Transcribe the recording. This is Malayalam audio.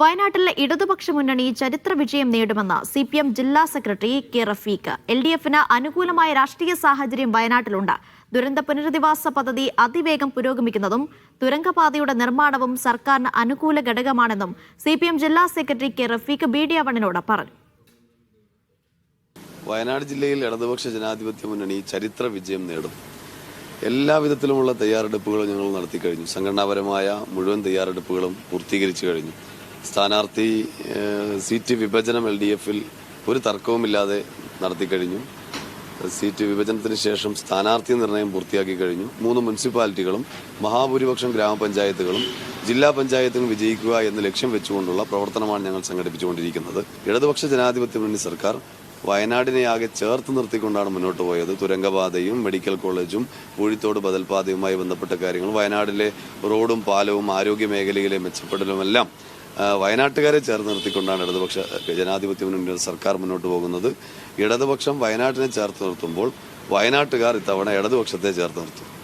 വയനാട്ടിലെ ഇടതുപക്ഷ മുന്നണി ചരിത്ര വിജയം നേടുമെന്ന് സി പി എം ജില്ലാ secretary K Rafeeq. L D എഫിന് അനുകൂലമായ രാഷ്ട്രീയ സാഹചര്യം വയനാട്ടിലുണ്ട്. ദുരന്ത പുനരധിവാസ പദ്ധതി അതിവേഗം പുരോഗമിക്കുന്നതും തുരങ്കപാതയുടെ നിർമ്മാണവും സർക്കാരിന് അനുകൂല ഘടകമാണെന്നും സി പി എം ജില്ലാ secretary K Rafeeq B D അവണിനോട് പറഞ്ഞു. വയനാട് ജില്ലയിൽ ഇടതുപക്ഷ ജനാധിപത്യ മുന്നണി ചരിത്ര വിജയം നേടും. എല്ലാവിധത്തിലുമുള്ള തയ്യാറെടുപ്പുകളും ഞങ്ങൾ നടത്തി കഴിഞ്ഞു സംഘടനാപരമായ മുഴുവൻ തയ്യാറെടുപ്പുകളും പൂർത്തീകരിച്ചു കഴിഞ്ഞു. സ്ഥാനാർത്ഥി സീറ്റ് വിഭജനം എൽ ഡി എഫിൽ ഒരു തർക്കവുമില്ലാതെ നടത്തിക്കഴിഞ്ഞു സീറ്റ് വിഭജനത്തിന് ശേഷം സ്ഥാനാർത്ഥി നിർണയം പൂർത്തിയാക്കി കഴിഞ്ഞു. മൂന്ന് മുനിസിപ്പാലിറ്റികളും മഹാഭൂരിപക്ഷം ഗ്രാമപഞ്ചായത്തുകളും ജില്ലാ പഞ്ചായത്തും വിജയിക്കുക എന്ന ലക്ഷ്യം വെച്ചുകൊണ്ടുള്ള പ്രവർത്തനമാണ് ഞങ്ങൾ സംഘടിപ്പിച്ചുകൊണ്ടിരിക്കുന്നത്. ഇടതുപക്ഷ ജനാധിപത്യ മുന്നണി സർക്കാർ വയനാടിനെ ആകെ ചേർത്ത് നിർത്തിക്കൊണ്ടാണ് മുന്നോട്ട് പോയത്. തുരങ്കപാതയും മെഡിക്കൽ കോളേജും പൂഴിത്തോട് ബദൽപാതയുമായി ബന്ധപ്പെട്ട കാര്യങ്ങൾ വയനാടിലെ റോഡും പാലവും ആരോഗ്യ മേഖലയിലെ മെച്ചപ്പെടലുമെല്ലാം വയനാട്ടുകാരെ ചേർന്ന് നിർത്തിക്കൊണ്ടാണ് ഇടതുപക്ഷ ജനാധിപത്യ മുന്നണി സർക്കാർ മുന്നോട്ട് പോകുന്നത്. ഇടതുപക്ഷം വയനാട്ടിനെ ചേർത്ത് നിർത്തുമ്പോൾ വയനാട്ടുകാർ ഇത്തവണ ഇടതുപക്ഷത്തെ ചേർത്ത് നിർത്തും.